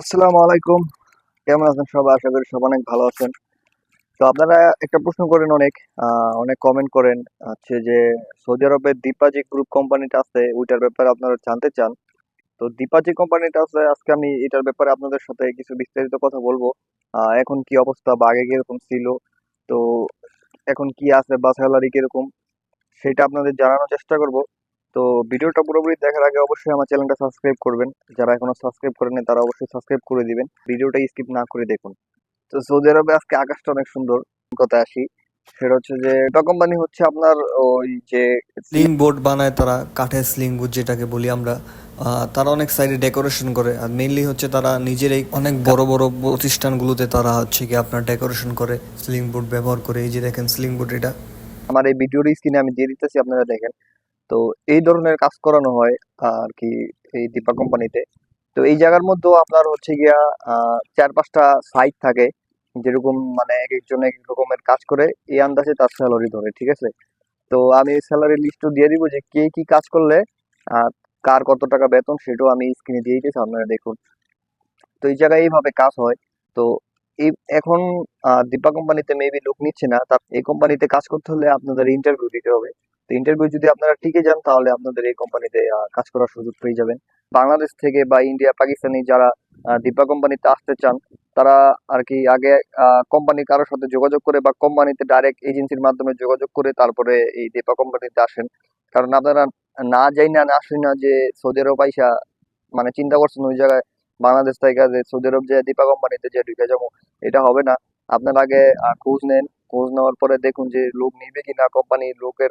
আসসালামু আলাইকুম। কেমন আছেন সবাই? আশা করি সব অনেক ভালো আছেন। তো আপনারা একটা প্রশ্ন করেন অনেক অনেক কমেন্ট করেন। হচ্ছে যে, সৌদি আরবের দীপাজি গ্রুপ কোম্পানিটা আছে, ওইটার ব্যাপারে আপনারা জানতে চান। তো দীপাজি কোম্পানিটা আছে, আজকে আমি এটার ব্যাপারে আপনাদের সাথে কিছু বিস্তারিত কথা বলব। এখন কি অবস্থা, বা আগে কীরকম ছিল? তো এখন কি আছে, বা স্যালারি কীরকম? সেটা আপনাদের জানানোর চেষ্টা করব। তো ভিডিওটা পুরোপুরি দেখার আগে অবশ্যই আমার চ্যানেলটা সাবস্ক্রাইব করবেন। যারা এখনও সাবস্ক্রাইব করেনি তারা অবশ্যই সাবস্ক্রাইব করে দিবেন। ভিডিওটা স্কিপ না করে দেখুন। তো সৌদি আরবে আজকে আকাশটা অনেক সুন্দর। কথায় আসি। সেটা হচ্ছে যে এটা কোম্পানি হচ্ছে আপনার ওই যে স্লিং বোর্ড বানায় তারা কাঠের স্লিং বোর্ড যেটাকে বলি আমরা। তারা অনেক সাইডে ডেকোরেশন করে। আর মেইনলি হচ্ছে তারা নিজেরাই অনেক বড় বড় প্রতিষ্ঠানগুলোতে তারা হচ্ছে কি আপনার ডেকোরেশন করে স্লিং বোর্ড ব্যবহার করে। এই যে দেখেন স্লিং বোর্ড এটা। আমার এই ভিডিওর স্ক্রিনে আমি দিয়ে দিতেছি আপনারা দেখেন। তো এই ধরনের কাজ করানো হয় আর কি এই দীপা কোম্পানিতে। তো এই জায়গার মধ্যেও আপনার হচ্ছে গিয়া চার পাঁচটা সাইট থাকে, যেরকম মানে এক একজন এক রকমের কাজ করে, এই আন্দাজে তার স্যালারি ধরে, ঠিক আছে? তো আমি স্যালারি লিস্টও দিয়ে দিব যে কে কি কাজ করলে কার কত টাকা বেতন সেটাও আমি স্ক্রিনে দিয়ে দিতেছি, আপনারা দেখুন। তো এই জায়গায় এইভাবে কাজ হয়। তো এই এখন দীপা কোম্পানিতে মেবি লোক নিচ্ছে না তার এই কোম্পানিতে কাজ করতে হলে আপনাদের ইন্টারভিউ দিতে হবে। তো ইন্টারভিউ যদি আপনারা টিকে যান, তাহলে আপনাদের এই কোম্পানিতে কাজ করার সুযোগ পেয়ে যাবেন। বাংলাদেশ থেকে বা ইন্ডিয়া পাকিস্তানি যারা দীপা কোম্পানিতে আসতে চান, তারা আর কি আগে কোম্পানি কারোর সাথে যোগাযোগ করে বা কোম্পানিতে ডাইরেক্ট এজেন্সির মাধ্যমে যোগাযোগ করে তারপরে এই দীপা কোম্পানিতে আসেন। কারণ আপনারা না যাই না না আসেন না যে সৌদি আরব পয়সা মানে চিন্তা করছেন ওই জায়গায় বাংলাদেশ থেকে যে সৌদি আরব যে দীপা কোম্পানিতে যে ঢুকে যাব, এটা হবে না। আপনার আগে খোঁজ নেন। খোঁজ নেওয়ার পরে দেখুন যে লোক নিবে কিনা কোম্পানি লোকের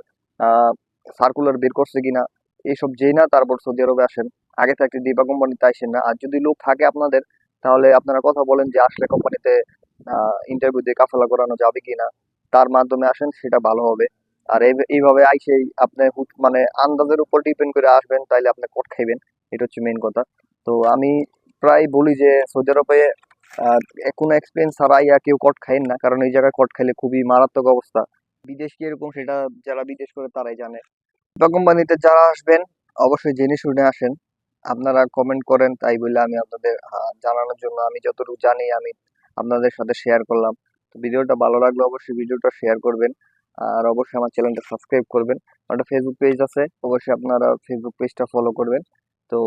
সার্কুলার বের করছে কিনা এইসব যেই না, তারপর সৌদি আরবে আসেন। আগে থাকতে দীপা কোম্পানিতে আসেন না। আর যদি লোক থাকে আপনাদের, তাহলে আপনারা কথা বলেন যে আসলে কোম্পানিতে ইন্টারভিউ দিয়ে কাফেলা করানো যাবে কিনা। তার মাধ্যমে আসেন, সেটা ভালো হবে। আর এইভাবে আইসেই আপনি মানে আন্দাজের উপর ডিপেন্ড করে আসবেন, তাইলে আপনি কোট খাইবেন। এটা হচ্ছে মেইন কথা। তো আমি প্রায় বলি যে, সৌদি আরবে কোনো এক্সপিরিয়েন্স ছাড়া ইয়া কেউ কট খাইন না। কারণ এই জায়গায় কট খাইলে খুবই মারাত্মক অবস্থা। বিদেশ কীরকম সেটা যারা বিদেশ করে তারাই জানে। বা যারা আসবেন, অবশ্যই জেনে শুনে আসেন। আপনারা কমেন্ট করেন, তাই বলে আমি আপনাদের জানানোর জন্য আমি যতটুকু জানি আমি আপনাদের সাথে শেয়ার করলাম। তো ভিডিওটা ভালো লাগলে অবশ্যই ভিডিওটা শেয়ার করবেন। আর অবশ্যই আমার চ্যানেলটা সাবস্ক্রাইব করবেন। একটা ফেসবুক পেজ আছে, অবশ্যই আপনারা ফেসবুক পেজটা ফলো করবেন। তো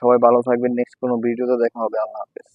সবাই ভালো থাকবেন। নেক্সট কোনো ভিডিওতে দেখা হবে। আল্লাহ হাফেজ।